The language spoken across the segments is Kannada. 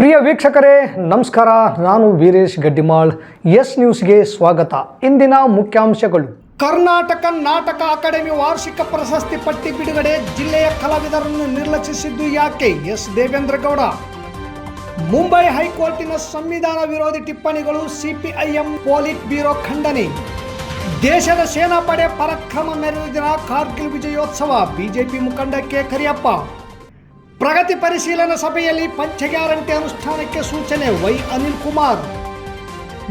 ಪ್ರಿಯ ವೀಕ್ಷಕರೇ, ನಮಸ್ಕಾರ. ನಾನು ವೀರೇಶ್ ಗಡ್ಡಿಮಾಳ್. ಎಸ್ ನ್ಯೂಸ್ಗೆ ಸ್ವಾಗತ. ಇಂದಿನ ಮುಖ್ಯಾಂಶಗಳು. ಕರ್ನಾಟಕ ನಾಟಕ ಅಕಾಡೆಮಿ ವಾರ್ಷಿಕ ಪ್ರಶಸ್ತಿ ಪಟ್ಟಿ ಬಿಡುಗಡೆ ಜಿಲ್ಲೆಯ ಕಲಾವಿದರನ್ನು ನಿರ್ಲಕ್ಷಿಸಿದ್ದು ಯಾಕೆ? ಎಸ್ ದೇವೇಂದ್ರಗೌಡ ಮುಂಬೈ ಹೈಕೋರ್ಟಿನ ಸಂವಿಧಾನ ವಿರೋಧಿ ಟಿಪ್ಪಣಿಗಳು ಸಿಪಿಐಎಂ ಪೊಲೀಟ್ ಬ್ಯೂರೋ ಖಂಡನೆ. ದೇಶದ ಸೇನಾಪಡೆ ಪರಾಕ್ರಮ ಮೆರೆದ ದಿನ ಕಾರ್ಗಿಲ್ ವಿಜಯೋತ್ಸವ. ಬಿಜೆಪಿ ಮುಖಂಡ ಕೆ ಕರಿಯಪ್ಪ. ಪ್ರಗತಿ ಪರಿಶೀಲನಾ ಸಭೆಯಲ್ಲಿ ಪಂಚ ಗ್ಯಾರಂಟಿ ಅನುಷ್ಠಾನಕ್ಕೆ ಸೂಚನೆ ವೈ ಅನಿಲ್ ಕುಮಾರ್.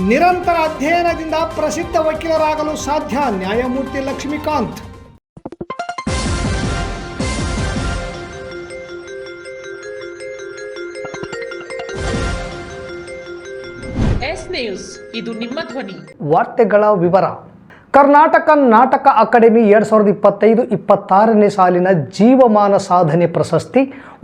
ನಿರಂತರ ಅಧ್ಯಯನದಿಂದ ಪ್ರಸಿದ್ಧ ವಕೀಲರಾಗಲು ಸಾಧ್ಯ ನ್ಯಾಯಮೂರ್ತಿ ಲಕ್ಷ್ಮೀಕಾಂತ್. ಎಸ್ ನ್ಯೂಸ್ ಇದು ನಿಮ್ಮ ಧ್ವನಿ. ವಾರ್ತೆಗಳ ವಿವರ. ಕರ್ನಾಟಕ ನಾಟಕ ಅಕಾಡೆಮಿ ಎರಡ್ ಸಾವಿರದ ಇಪ್ಪತ್ತೈದು ಇಪ್ಪತ್ತಾರನೇ ಸಾಲಿನ ಜೀವಮಾನ ಸಾಧನೆ ಪ್ರಶಸ್ತಿ,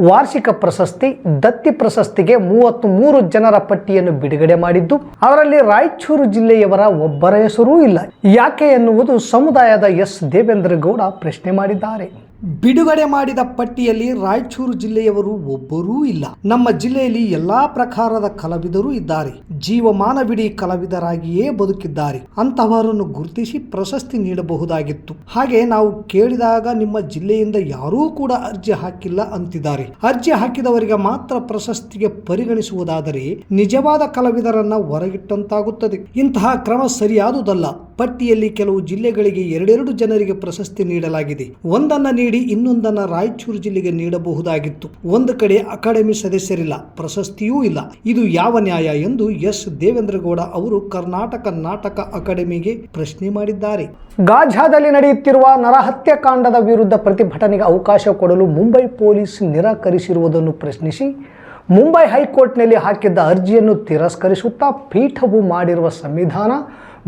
ವಾರ್ಷಿಕ ಪ್ರಶಸ್ತಿ, ದತ್ತಿ ಪ್ರಶಸ್ತಿಗೆ ಮೂವತ್ತ್ ಮೂರು ಜನರ ಪಟ್ಟಿಯನ್ನು ಬಿಡುಗಡೆ ಮಾಡಿದ್ದು, ಅದರಲ್ಲಿ ರಾಯಚೂರು ಜಿಲ್ಲೆಯವರ ಒಬ್ಬರ ಹೆಸರೂ ಇಲ್ಲ. ಯಾಕೆ ಎನ್ನುವುದು ಸಮುದಾಯದ ಎಸ್. ದೇವೇಂದ್ರ ಗೌಡ ಪ್ರಶ್ನೆ ಮಾಡಿದ್ದಾರೆ. ಬಿಡುಗಡೆ ಮಾಡಿದ ಪಟ್ಟಿಯಲ್ಲಿ ರಾಯಚೂರು ಜಿಲ್ಲೆಯವರು ಒಬ್ಬರೂ ಇಲ್ಲ. ನಮ್ಮ ಜಿಲ್ಲೆಯಲ್ಲಿ ಎಲ್ಲಾ ಪ್ರಕಾರದ ಕಲಾವಿದರು ಇದ್ದಾರೆ. ಜೀವಮಾನವಿಡೀ ಕಲಾವಿದರಾಗಿಯೇ ಬದುಕಿದ್ದಾರೆ. ಅಂತಹವರನ್ನು ಗುರುತಿಸಿ ಪ್ರಶಸ್ತಿ ನೀಡಬಹುದಾಗಿತ್ತು. ಹಾಗೆ ನಾವು ಕೇಳಿದಾಗ ನಿಮ್ಮ ಜಿಲ್ಲೆಯಿಂದ ಯಾರೂ ಕೂಡ ಅರ್ಜಿ ಹಾಕಿಲ್ಲ ಅಂತಿದ್ದಾರೆ. ಅರ್ಜಿ ಹಾಕಿದವರಿಗೆ ಮಾತ್ರ ಪ್ರಶಸ್ತಿಗೆ ಪರಿಗಣಿಸುವುದಾದರೆ ನಿಜವಾದ ಕಲಾವಿದರನ್ನ ಹೊರಗಿಟ್ಟಂತಾಗುತ್ತದೆ. ಇಂತಹ ಕ್ರಮ ಸರಿಯಾದುದಲ್ಲ. ಪಟ್ಟಿಯಲ್ಲಿ ಕೆಲವು ಜಿಲ್ಲೆಗಳಿಗೆ ಎರಡೆರಡು ಜನರಿಗೆ ಪ್ರಶಸ್ತಿ ನೀಡಲಾಗಿದೆ. ಒಂದನ್ನ ನೀಡಿ ಇನ್ನೊಂದನ್ನ ರಾಯಚೂರು ಜಿಲ್ಲೆಗೆ ನೀಡಬಹುದಾಗಿತ್ತು. ಒಂದು ಕಡೆ ಅಕಾಡೆಮಿ ಸದಸ್ಯರಿಲ್ಲ, ಪ್ರಶಸ್ತಿಯೂ ಇಲ್ಲ. ಇದು ಯಾವ ನ್ಯಾಯ ಎಂದು ಎಸ್. ದೇವೇಂದ್ರಗೌಡ ಅವರು ಕರ್ನಾಟಕ ನಾಟಕ ಅಕಾಡೆಮಿಗೆ ಪ್ರಶ್ನೆ ಮಾಡಿದ್ದಾರೆ. ಗಾಜಾದಲ್ಲಿ ನಡೆಯುತ್ತಿರುವ ನರಹತ್ಯೆ ಕಾಂಡದ ವಿರುದ್ಧ ಪ್ರತಿಭಟನೆಗೆ ಅವಕಾಶ ಕೊಡಲು ಮುಂಬೈ ಪೊಲೀಸ್ ನಿರಾಕರಿಸಿರುವುದನ್ನು ಪ್ರಶ್ನಿಸಿ, ಮುಂಬೈ ಹೈಕೋರ್ಟ್ನಲ್ಲಿ ಹಾಕಿದ್ದ ಅರ್ಜಿಯನ್ನು ತಿರಸ್ಕರಿಸುತ್ತಾ ಪೀಠವು ಮಾಡಿರುವ ಸಂವಿಧಾನ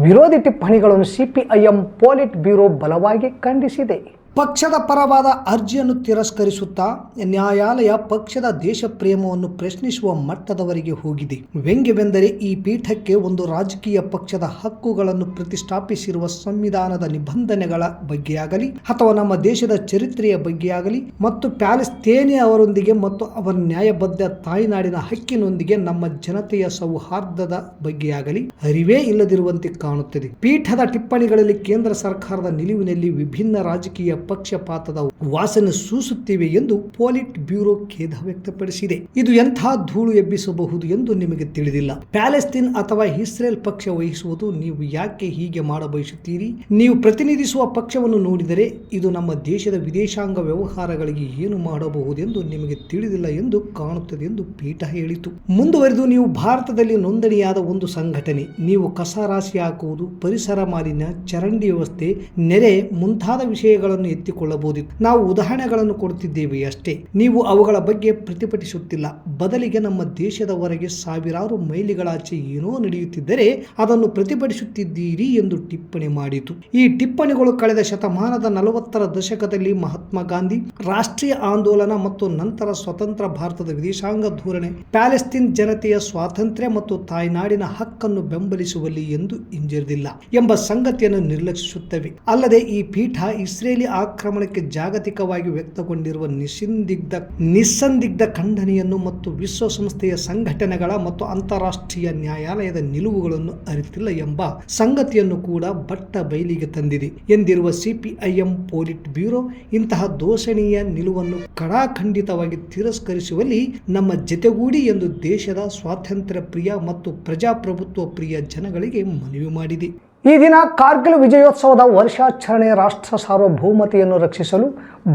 ವಿರೋಧಿ ಟಿಪ್ಪಣಿಗಳನ್ನು ಸಿಪಿಐಎಂ ಪೊಲಿಟ್ ಬ್ಯೂರೋ ಬಲವಾಗಿ ಖಂಡಿಸಿದೆ. ಪಕ್ಷದ ಪರವಾದ ಅರ್ಜಿಯನ್ನು ತಿರಸ್ಕರಿಸುತ್ತಾ ನ್ಯಾಯಾಲಯ ಪಕ್ಷದ ದೇಶ ಪ್ರೇಮವನ್ನು ಪ್ರಶ್ನಿಸುವ ಮಟ್ಟದವರೆಗೆ ಹೋಗಿದೆ. ವ್ಯಂಗ್ಯವೆಂದರೆ ಈ ಪೀಠಕ್ಕೆ ಒಂದು ರಾಜಕೀಯ ಪಕ್ಷದ ಹಕ್ಕುಗಳನ್ನು ಪ್ರತಿಷ್ಠಾಪಿಸಿರುವ ಸಂವಿಧಾನದ ನಿಬಂಧನೆಗಳ ಬಗ್ಗೆಯಾಗಲಿ, ಅಥವಾ ನಮ್ಮ ದೇಶದ ಚರಿತ್ರೆಯ ಬಗ್ಗೆಯಾಗಲಿ, ಮತ್ತು ಪ್ಯಾಲೆಸ್ತೇನಿ ಅವರೊಂದಿಗೆ ಮತ್ತು ಅವರ ನ್ಯಾಯಬದ್ಧ ತಾಯ್ನಾಡಿನ ಹಕ್ಕಿನೊಂದಿಗೆ ನಮ್ಮ ಜನತೆಯ ಸೌಹಾರ್ದದ ಬಗ್ಗೆಯಾಗಲಿ ಅರಿವೇ ಇಲ್ಲದಿರುವಂತೆ ಕಾಣುತ್ತದೆ. ಪೀಠದ ಟಿಪ್ಪಣಿಗಳಲ್ಲಿ ಕೇಂದ್ರ ಸರ್ಕಾರದ ನಿಲುವಿನಲ್ಲಿ ವಿಭಿನ್ನ ರಾಜಕೀಯ ಪಕ್ಷಪಾತದ ವಾಸನೆ ಸೂಸುತ್ತಿವೆ ಎಂದು ಪೊಲಿಟ್ ಬ್ಯೂರೋ ಖೇದ ವ್ಯಕ್ತಪಡಿಸಿದೆ. ಇದು ಎಂಥ ಧೂಳು ಎಬ್ಬಿಸಬಹುದು ಎಂದು ನಿಮಗೆ ತಿಳಿದಿಲ್ಲ. ಪ್ಯಾಲೆಸ್ತೀನ್ ಅಥವಾ ಇಸ್ರೇಲ್ ಪಕ್ಷ ವಹಿಸುವುದು ನೀವು ಯಾಕೆ ಹೀಗೆ ಮಾಡಬಯಸುತ್ತೀರಿ? ನೀವು ಪ್ರತಿನಿಧಿಸುವ ಪಕ್ಷವನ್ನು ನೋಡಿದರೆ ಇದು ನಮ್ಮ ದೇಶದ ವಿದೇಶಾಂಗ ವ್ಯವಹಾರಗಳಿಗೆ ಏನು ಮಾಡಬಹುದೆಂದು ನಿಮಗೆ ತಿಳಿದಿಲ್ಲ ಎಂದು ಕಾಣುತ್ತದೆ ಎಂದು ಪೀಠ ಹೇಳಿತು. ಮುಂದುವರೆದು ನೀವು ಭಾರತದಲ್ಲಿ ನೋಂದಣಿಯಾದ ಒಂದು ಸಂಘಟನೆ. ನೀವು ಕಸ ರಾಶಿ ಹಾಕುವುದು, ಪರಿಸರ ಮಾಲಿನ್ಯ, ಚರಂಡಿ ವ್ಯವಸ್ಥೆ, ನೆರೆ ಮುಂತಾದ ವಿಷಯಗಳನ್ನು ಎತ್ತಿಕೊಳ್ಳಬಹುದಿತ್ತು. ನಾವು ಉದಾಹರಣೆಗಳನ್ನು ಕೊಡುತ್ತಿದ್ದೇವೆ ಅಷ್ಟೇ. ನೀವು ಅವುಗಳ ಬಗ್ಗೆ ಪ್ರತಿಭಟಿಸುತ್ತಿಲ್ಲ. ಬದಲಿಗೆ ನಮ್ಮ ದೇಶದ ಹೊರಗೆ ಸಾವಿರಾರು ಮೈಲಿಗಳಾಚೆ ಏನೋ ನಡೆಯುತ್ತಿದ್ದರೆ ಅದನ್ನು ಪ್ರತಿಭಟಿಸುತ್ತಿದ್ದೀರಿ ಎಂದು ಟಿಪ್ಪಣಿ ಮಾಡಿತು. ಈ ಟಿಪ್ಪಣಿಗಳು ಕಳೆದ ಶತಮಾನದ ನಲವತ್ತರ ದಶಕದಲ್ಲಿ ಮಹಾತ್ಮ ಗಾಂಧಿ, ರಾಷ್ಟ್ರೀಯ ಆಂದೋಲನ ಮತ್ತು ನಂತರ ಸ್ವತಂತ್ರ ಭಾರತದ ವಿದೇಶಾಂಗ ಧೋರಣೆ, ಪ್ಯಾಲೆಸ್ತೀನ್ ಜನತೆಯ ಸ್ವಾತಂತ್ರ್ಯ ಮತ್ತು ತಾಯ್ನಾಡಿನ ಹಕ್ಕನ್ನು ಬೆಂಬಲಿಸುವಲ್ಲಿ ಎಂದು ಹಿಂಜರಿದಿಲ್ಲ ಎಂಬ ಸಂಗತಿಯನ್ನು ನಿರ್ಲಕ್ಷಿಸುತ್ತವೆ. ಅಲ್ಲದೆ ಈ ಪೀಠ ಇಸ್ರೇಲಿ ಆಕ್ರಮಣಕ್ಕೆ ಜಾಗತಿಕವಾಗಿ ವ್ಯಕ್ತಗೊಂಡಿರುವ ನಿಸ್ಸಂದಿಗ್ಧ ನಿಸ್ಸಂದಿಗ್ಧ ಖಂಡನೆಯನ್ನು ಮತ್ತು ವಿಶ್ವಸಂಸ್ಥೆಯ ಸಂಘಟನೆಗಳ ಮತ್ತು ಅಂತಾರಾಷ್ಟ್ರೀಯ ನ್ಯಾಯಾಲಯದ ನಿಲುವುಗಳನ್ನು ಅರಿತಿಲ್ಲ ಎಂಬ ಸಂಗತಿಯನ್ನು ಕೂಡ ಬಟ್ಟ ಬಯಲಿಗೆ ತಂದಿದೆ. ಎಂದಿರುವ ಸಿಪಿಐಎಂ ಪೊಲಿಟ್ ಬ್ಯೂರೋ, ಇಂತಹ ದೋಷಣೀಯ ನಿಲುವನ್ನು ಕಡಾಖಂಡಿತವಾಗಿ ತಿರಸ್ಕರಿಸುವಲ್ಲಿ ನಮ್ಮ ಜತೆಗೂಡಿ ಎಂದು ದೇಶದ ಸ್ವಾತಂತ್ರ್ಯ ಪ್ರಿಯ ಮತ್ತು ಪ್ರಜಾಪ್ರಭುತ್ವ ಪ್ರಿಯ ಜನಗಳಿಗೆ ಮನವಿ ಮಾಡಿದೆ. ಈ ದಿನ ಕಾರ್ಗಿಲ್ ವಿಜಯೋತ್ಸವದ ವರ್ಷಾಚರಣೆ ರಾಷ್ಟ್ರ ಸಾರ್ವಭೌಮತೆಯನ್ನು ರಕ್ಷಿಸಲು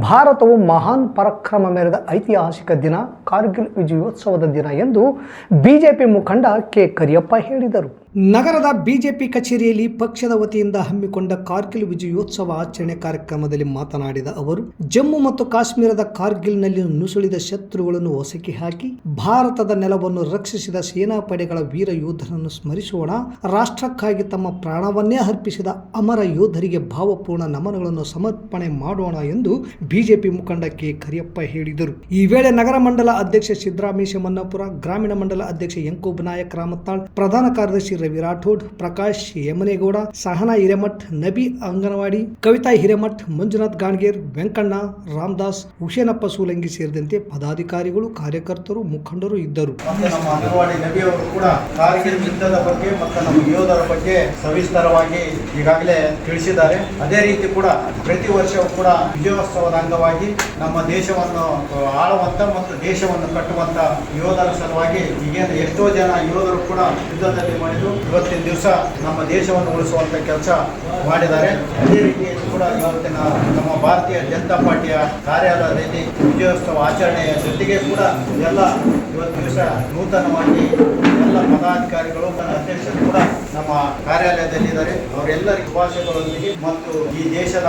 ಭಾರತವು ಮಹಾನ್ ಪರಾಕ್ರಮ ಮೆರೆದ ಐತಿಹಾಸಿಕ ದಿನ, ಕಾರ್ಗಿಲ್ ವಿಜಯೋತ್ಸವದ ದಿನ ಎಂದು ಬಿಜೆಪಿ ಮುಖಂಡ ಕೆ ಕರಿಯಪ್ಪ ಹೇಳಿದರು. ನಗರದ ಬಿಜೆಪಿ ಕಚೇರಿಯಲ್ಲಿ ಪಕ್ಷದ ವತಿಯಿಂದ ಹಮ್ಮಿಕೊಂಡ ಕಾರ್ಗಿಲ್ ವಿಜಯೋತ್ಸವ ಆಚರಣೆ ಕಾರ್ಯಕ್ರಮದಲ್ಲಿ ಮಾತನಾಡಿದ ಅವರು, ಜಮ್ಮು ಮತ್ತು ಕಾಶ್ಮೀರದ ಕಾರ್ಗಿಲ್ನಲ್ಲಿ ನುಸುಳಿದ ಶತ್ರುಗಳನ್ನು ಹೊಸಕಿ ಹಾಕಿ ಭಾರತದ ನೆಲವನ್ನು ರಕ್ಷಿಸಿದ ಸೇನಾಪಡೆಗಳ ವೀರ ಯೋಧರನ್ನು ಸ್ಮರಿಸೋಣ, ರಾಷ್ಟ್ರಕ್ಕಾಗಿ ತಮ್ಮ ಪ್ರಾಣವನ್ನೇ ಅರ್ಪಿಸಿದ ಅಮರ ಯೋಧರಿಗೆ ಭಾವಪೂರ್ಣ ನಮನಗಳನ್ನು ಸಮರ್ಪಣೆ ಮಾಡೋಣ ಎಂದು ಬಿಜೆಪಿ ಮುಖಂಡ ಕೆ. ಕರಿಯಪ್ಪ ಹೇಳಿದರು. ಈ ವೇಳೆ ನಗರ ಮಂಡಲ ಅಧ್ಯಕ್ಷ ಸಿದ್ದರಾಮೇಶ ಮನ್ನಾಪುರ ಗ್ರಾಮೀಣ ಮಂಡಲ ಅಧ್ಯಕ್ಷ ಯಂಕೋಬ್ ನಾಯಕ್ ರಾಮತ್ತಾಳ್, ಪ್ರಧಾನ ಕಾರ್ಯದರ್ಶಿ ರವಿ ರಾಠೋಡ್ ಪ್ರಕಾಶ್ ಯಮನೇಗೌಡ, ಸಹನಾ ಹಿರೇಮಠ್, ನಬಿ ಅಂಗನವಾಡಿ, ಕವಿತಾ ಹಿರೇಮಠ್, ಮಂಜುನಾಥ್ ಗಾಣ್ಗೇರ್, ವೆಂಕಣ್ಣ ರಾಮದಾಸ್, ಹುಸೇನಪ್ಪ ಸೂಲಂಗಿ ಸೇರಿದಂತೆ ಪದಾಧಿಕಾರಿಗಳು, ಕಾರ್ಯಕರ್ತರು, ಮುಖಂಡರು ಇದ್ದರು. ಬಗ್ಗೆ ಮತ್ತು ನಮ್ಮ ಯೋಧರ ಬಗ್ಗೆ ಸವಿಸ್ತರವಾಗಿ ಈಗಾಗಲೇ ತಿಳಿಸಿದ್ದಾರೆ. ಅದೇ ರೀತಿ ಕೂಡ ಪ್ರತಿ ವರ್ಷವೂ ಕೂಡ ವಿಜಯೋತ್ಸವದ ಅಂಗವಾಗಿ ನಮ್ಮ ದೇಶವನ್ನು ಆಳವಂತ ಮತ್ತು ದೇಶವನ್ನು ಕಟ್ಟುವಂತ ಯೋಧರ ಸಲುವಾಗಿ ಈಗೇನು ಎಷ್ಟೋ ಜನ ಯೋಧರು ಕೂಡ ಯುದ್ಧದಲ್ಲಿ ಮಾಡಿದ್ದು ಇವತ್ತಿನ ದಿವಸ ನಮ್ಮ ದೇಶವನ್ನು ಉಳಿಸುವಂತ ಕೆಲಸ ಮಾಡಿದ್ದಾರೆ. ಅದೇ ರೀತಿಯಲ್ಲಿ ಕೂಡ ಇವತ್ತಿನ ನಮ್ಮ ಭಾರತೀಯ ಜನತಾ ಪಾರ್ಟಿಯ ಕಾರ್ಯಾಲಯದಲ್ಲಿ ವಿಜಯೋತ್ಸವ ಆಚರಣೆಯ ಜೊತೆಗೆ ಕೂಡ ಎಲ್ಲ ಇವತ್ತು ದಿವಸ ನೂತನವಾಗಿ ಎಲ್ಲ ಪದಾಧಿಕಾರಿಗಳು, ತನ್ನ ಅಧ್ಯಕ್ಷರು ಕೂಡ ನಮ್ಮ ಕಾರ್ಯಾಲಯದಲ್ಲಿದ್ದಾರೆ. ಅವರೆಲ್ಲರಿಗೂ ಶುಭಾಶಯಗಳೊಂದಿಗೆ ಮತ್ತು ಈ ದೇಶದ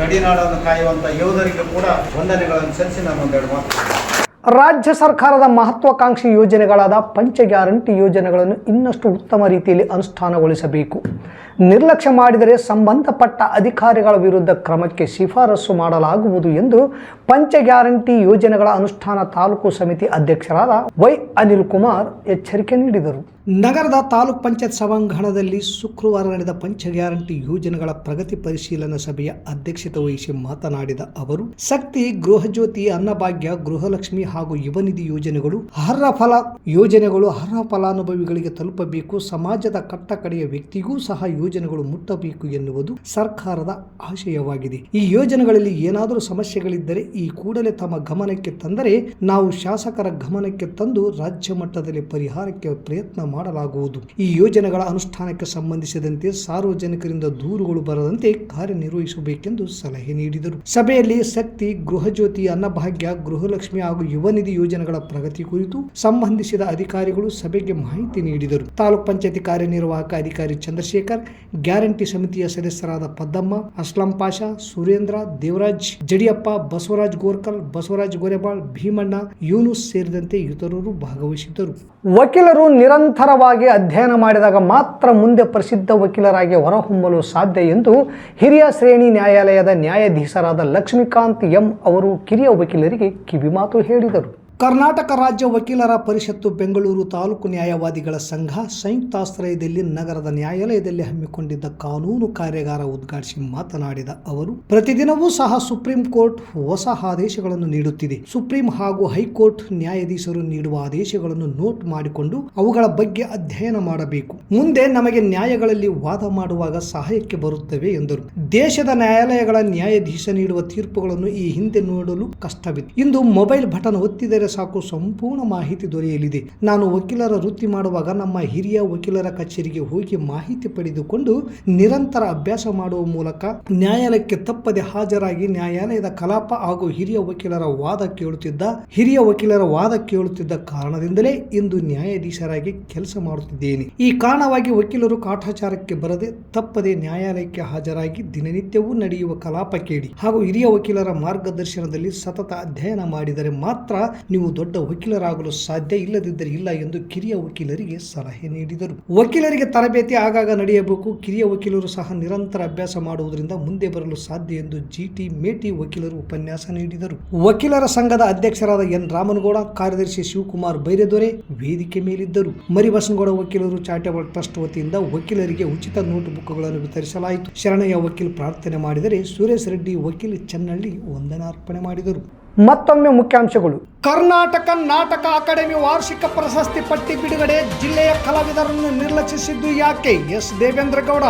ಗಡಿನಾಡನ್ನು ಕಾಯುವಂತ ಯೋಧರಿಗೂ ಕೂಡ ವಂದನೆಗಳನ್ನು ಸಲ್ಲಿಸಿ ನಾನು ಒಂದೆರಡು ಮಾತು ರಾಜ್ಯ ಸರ್ಕಾರದ ಮಹತ್ವಾಕಾಂಕ್ಷಿ ಯೋಜನೆಗಳಾದ ಪಂಚ ಗ್ಯಾರಂಟಿ ಯೋಜನೆಗಳನ್ನು ಇನ್ನಷ್ಟು ಉತ್ತಮ ರೀತಿಯಲ್ಲಿ ಅನುಷ್ಠಾನಗೊಳಿಸಬೇಕು. ನಿರ್ಲಕ್ಷ್ಯ ಮಾಡಿದರೆ ಸಂಬಂಧಪಟ್ಟ ಅಧಿಕಾರಿಗಳ ವಿರುದ್ಧ ಕ್ರಮಕ್ಕೆ ಶಿಫಾರಸು ಮಾಡಲಾಗುವುದು ಎಂದು ಪಂಚ ಗ್ಯಾರಂಟಿ ಯೋಜನೆಗಳ ಅನುಷ್ಠಾನ ತಾಲೂಕು ಸಮಿತಿ ಅಧ್ಯಕ್ಷರಾದ ವೈ ಅನಿಲ್ ಕುಮಾರ್ ಎಚ್ಚರಿಕೆ ನೀಡಿದರು. ನಗರದ ತಾಲೂಕ್ ಪಂಚಾಯತ್ ಸಭಾಂಗಣದಲ್ಲಿ ಶುಕ್ರವಾರ ನಡೆದ ಪಂಚ ಗ್ಯಾರಂಟಿ ಯೋಜನೆಗಳ ಪ್ರಗತಿ ಪರಿಶೀಲನಾ ಸಭೆಯ ಅಧ್ಯಕ್ಷತೆ ವಹಿಸಿ ಮಾತನಾಡಿದ ಅವರು, ಶಕ್ತಿ, ಗೃಹಜ್ಯೋತಿ, ಅನ್ನಭಾಗ್ಯ, ಗೃಹಲಕ್ಷ್ಮಿ ಹಾಗೂ ಯುವನಿಧಿ ಯೋಜನೆಗಳು ಅರ್ಹ ಫಲ ಯೋಜನೆಗಳು ಅರ್ಹ ಫಲಾನುಭವಿಗಳಿಗೆ ತಲುಪಬೇಕು, ಸಮಾಜದ ಕಟ್ಟಕಡೆಯ ವ್ಯಕ್ತಿಗೂ ಸಹ ಯೋಜನೆಗಳು ಮುಟ್ಟಬೇಕು ಎನ್ನುವುದು ಸರ್ಕಾರದ ಆಶಯವಾಗಿದೆ. ಈ ಯೋಜನೆಗಳಲ್ಲಿ ಏನಾದರೂ ಸಮಸ್ಯೆಗಳಿದ್ದರೆ ಈ ಕೂಡಲೇ ತಮ್ಮ ಗಮನಕ್ಕೆ ತಂದರೆ ನಾವು ಶಾಸಕರ ಗಮನಕ್ಕೆ ತಂದು ರಾಜ್ಯ ಮಟ್ಟದಲ್ಲಿ ಪರಿಹಾರಕ್ಕೆ ಪ್ರಯತ್ನ ಮಾಡಲಾಗುವುದು. ಈ ಯೋಜನೆಗಳ ಅನುಷ್ಠಾನಕ್ಕೆ ಸಂಬಂಧಿಸಿದಂತೆ ಸಾರ್ವಜನಿಕರಿಂದ ದೂರುಗಳು ಬರದಂತೆ ಕಾರ್ಯನಿರ್ವಹಿಸಬೇಕೆಂದು ಸಲಹೆ ನೀಡಿದರು. ಸಭೆಯಲ್ಲಿ ಶಕ್ತಿ ಗೃಹಜ್ಯೋತಿ ಅನ್ನಭಾಗ್ಯ, ಗೃಹಲಕ್ಷ್ಮಿ ಹಾಗೂ ಯುವ ನಿಧಿ ಯೋಜನೆಗಳ ಪ್ರಗತಿ ಕುರಿತು ಸಂಬಂಧಿಸಿದ ಅಧಿಕಾರಿಗಳು ಸಭೆಗೆ ಮಾಹಿತಿ ನೀಡಿದರು. ತಾಲೂಕ್ ಪಂಚಾಯತಿ ಕಾರ್ಯನಿರ್ವಾಹಕ ಅಧಿಕಾರಿ ಚಂದ್ರಶೇಖರ್ ಗ್ಯಾರಂಟಿ ಸಮಿತಿಯ ಸದಸ್ಯರಾದ ಪದ್ದಮ್ಮ, ಅಸ್ಲಾಂ ಪಾಷಾ, ಸುರೇಂದ್ರ, ದೇವರಾಜ್, ಜಡಿಯಪ್ಪ, ಬಸವರಾಜ್ ಗೋರ್ಕಲ್, ಬಸವರಾಜ್ ಗೋರೆಬಾಳ್, ಭೀಮಣ್ಣ, ಯೂನುಸ್ ಸೇರಿದಂತೆ ಇತರರು ಭಾಗವಹಿಸಿದ್ದರು. ವಕೀಲರು ನಿರಂತರವಾಗಿ ಅಧ್ಯಯನ ಮಾಡಿದಾಗ ಮಾತ್ರ ಮುಂದೆ ಪ್ರಸಿದ್ಧ ವಕೀಲರಾಗಿ ಹೊರಹೊಮ್ಮಲು ಸಾಧ್ಯ ಎಂದು ಹಿರಿಯ ಶ್ರೇಣಿ ನ್ಯಾಯಾಲಯದ ನ್ಯಾಯಾಧೀಶರಾದ ಲಕ್ಷ್ಮೀಕಾಂತ್ ಎಂ ಅವರು ಕಿರಿಯ ವಕೀಲರಿಗೆ ಕಿವಿಮಾತು ಹೇಳಿದರು. ಕರ್ನಾಟಕ ರಾಜ್ಯ ವಕೀಲರ ಪರಿಷತ್ತು ಬೆಂಗಳೂರು ತಾಲೂಕು ನ್ಯಾಯವಾದಿಗಳ ಸಂಘ ಸಂಯುಕ್ತಾಶ್ರಯದಲ್ಲಿ ನಗರದ ನ್ಯಾಯಾಲಯದಲ್ಲಿ ಹಮ್ಮಿಕೊಂಡಿದ್ದ ಕಾನೂನು ಕಾರ್ಯಾಗಾರ ಉದ್ಘಾಟಿಸಿ ಮಾತನಾಡಿದ ಅವರು, ಪ್ರತಿದಿನವೂ ಸಹ ಸುಪ್ರೀಂ ಕೋರ್ಟ್ ಹೊಸ ಆದೇಶಗಳನ್ನು ನೀಡುತ್ತಿದೆ. ಸುಪ್ರೀಂ ಹಾಗೂ ಹೈಕೋರ್ಟ್ ನ್ಯಾಯಾಧೀಶರು ನೀಡುವ ಆದೇಶಗಳನ್ನು ನೋಟ್ ಮಾಡಿಕೊಂಡು ಅವುಗಳ ಬಗ್ಗೆ ಅಧ್ಯಯನ ಮಾಡಬೇಕು. ಮುಂದೆ ನಮಗೆ ನ್ಯಾಯಗಳಲ್ಲಿ ವಾದ ಮಾಡುವಾಗ ಸಹಾಯಕ್ಕೆ ಬರುತ್ತವೆ ಎಂದರು. ದೇಶದ ನ್ಯಾಯಾಲಯಗಳ ನ್ಯಾಯಾಧೀಶ ನೀಡುವ ತೀರ್ಪುಗಳನ್ನು ಈ ಹಿಂದೆ ನೋಡಲು ಕಷ್ಟವಿದೆ ಇಂದು ಮೊಬೈಲ್ ಬಟನ್ ಒತ್ತಿದರೆ ಸಾಕು ಸಂಪೂರ್ಣ ಮಾಹಿತಿ ದೊರೆಯಲಿದೆ. ನಾನು ವಕೀಲರ ವೃತ್ತಿ ಮಾಡುವಾಗ ನಮ್ಮ ಹಿರಿಯ ವಕೀಲರ ಕಚೇರಿಗೆ ಹೋಗಿ ಮಾಹಿತಿ ಪಡೆದುಕೊಂಡು ನಿರಂತರ ಅಭ್ಯಾಸ ಮಾಡುವ ಮೂಲಕ ನ್ಯಾಯಾಲಯಕ್ಕೆ ತಪ್ಪದೆ ಹಾಜರಾಗಿ ನ್ಯಾಯಾಲಯದ ಕಲಾಪ ಹಾಗೂ ಹಿರಿಯ ವಕೀಲರ ವಾದ ಕೇಳುತ್ತಿದ್ದ, ಹಿರಿಯ ವಕೀಲರ ವಾದ ಕೇಳುತ್ತಿದ್ದ ಕಾರಣದಿಂದಲೇ ಇಂದು ನ್ಯಾಯಾಧೀಶರಾಗಿ ಕೆಲಸ ಮಾಡುತ್ತಿದ್ದೇನೆ. ಈ ಕಾರಣವಾಗಿ ವಕೀಲರು ಕಾಟಾಚಾರಕ್ಕೆ ಬರದೆ ತಪ್ಪದೆ ನ್ಯಾಯಾಲಯಕ್ಕೆ ಹಾಜರಾಗಿ ದಿನನಿತ್ಯವೂ ನಡೆಯುವ ಕಲಾಪ ಕೇಳಿ ಹಾಗೂ ಹಿರಿಯ ವಕೀಲರ ಮಾರ್ಗದರ್ಶನದಲ್ಲಿ ಸತತ ಅಧ್ಯಯನ ಮಾಡಿದರೆ ಮಾತ್ರ ನೀವು ದೊಡ್ಡ ವಕೀಲರಾಗಲು ಸಾಧ್ಯ ಇಲ್ಲದಿದ್ದರೆ ಇಲ್ಲ ಎಂದು ಕಿರಿಯ ವಕೀಲರಿಗೆ ಸಲಹೆ ನೀಡಿದರು. ವಕೀಲರಿಗೆ ತರಬೇತಿ ಆಗಾಗ ನಡೆಯಬೇಕು. ಕಿರಿಯ ವಕೀಲರು ಸಹ ನಿರಂತರ ಅಭ್ಯಾಸ ಮಾಡುವುದರಿಂದ ಮುಂದೆ ಬರಲು ಸಾಧ್ಯ ಎಂದು ಜಿಟಿ ಮೇಟಿ ವಕೀಲರು ಉಪನ್ಯಾಸ ನೀಡಿದರು. ವಕೀಲರ ಸಂಘದ ಅಧ್ಯಕ್ಷರಾದ ಎನ್. ರಾಮನಗೌಡ, ಕಾರ್ಯದರ್ಶಿ ಶಿವಕುಮಾರ್ ಬೈರೆದೊರೆ ವೇದಿಕೆ ಮೇಲಿದ್ದರು. ಮರಿಬಸನಗೌಡ ವಕೀಲರು ಚಾರಿಟಬಲ್ ಟ್ರಸ್ಟ್ ವತಿಯಿಂದ ವಕೀಲರಿಗೆ ಉಚಿತ ನೋಟ್ ಬುಕ್ಗಳನ್ನು ವಿತರಿಸಲಾಯಿತು. ಶರಣಯ್ಯ ವಕೀಲ್ ಪ್ರಾರ್ಥನೆ ಮಾಡಿದರೆ ಸುರೇಶ್ ರೆಡ್ಡಿ ವಕೀಲ್ ಚನ್ನಳ್ಳಿ ವಂದನಾರ್ಪಣೆ ಮಾಡಿದರು. ಮತ್ತೊಮ್ಮೆ ಮುಖ್ಯಾಂಶಗಳು. ಕರ್ನಾಟಕ ನಾಟಕ ಅಕಾಡೆಮಿ ವಾರ್ಷಿಕ ಪ್ರಶಸ್ತಿ ಪಟ್ಟಿ ಬಿಡುಗಡೆ ಜಿಲ್ಲೆಯ ಕಲಾವಿದರನ್ನು ನಿರ್ಲಕ್ಷಿಸಿದ್ದು ಯಾಕೆ? ಎಸ್. ದೇವೇಂದ್ರಗೌಡ.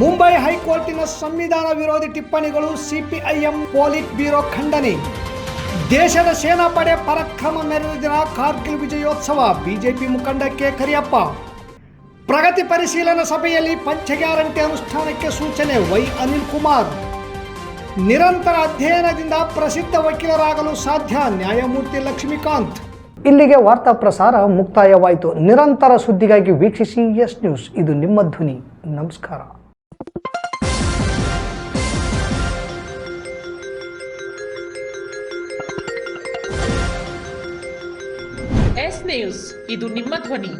ಮುಂಬೈ ಹೈಕೋರ್ಟಿನ ಸಂವಿಧಾನ ವಿರೋಧಿ ಟಿಪ್ಪಣಿಗಳು ಸಿಪಿಐಎಂ ಪೊಲೀಸ್ ಬ್ಯೂರೋ ಖಂಡನೆ. ದೇಶದ ಸೇನಾಪಡೆ ಪರಾಕ್ರಮ ಮೆರೆದ ದಿನ ಕಾರ್ಗಿಲ್ ವಿಜಯೋತ್ಸವ, ಬಿಜೆಪಿ ಮುಖಂಡ ಕೆ. ಕರಿಯಪ್ಪ. ಪ್ರಗತಿ ಪರಿಶೀಲನಾ ಸಭೆಯಲ್ಲಿ ಪಂಚ ಗ್ಯಾರಂಟಿ ಅನುಷ್ಠಾನಕ್ಕೆ ಸೂಚನೆ, ವೈ. ಅನಿಲ್ ಕುಮಾರ್. ನಿರಂತರ ಅಧ್ಯಯನದಿಂದ ಪ್ರಸಿದ್ಧ ವಕೀಲರಾಗಲು ಸಾಧ್ಯ ನ್ಯಾಯಮೂರ್ತಿ ಲಕ್ಷ್ಮೀಕಾಂತ್. ಇಲ್ಲಿಗೆ ವಾರ್ತಾ ಪ್ರಸಾರ ಮುಕ್ತಾಯವಾಯಿತು. ನಿರಂತರ ಸುದ್ದಿಗಾಗಿ ವೀಕ್ಷಿಸಿ ಎಸ್ ನ್ಯೂಸ್. ಇದು ನಿಮ್ಮ ಧ್ವನಿ. ನಮಸ್ಕಾರ. S news. ಇದು ನಿಮ್ಮ ಧ್ವನಿ.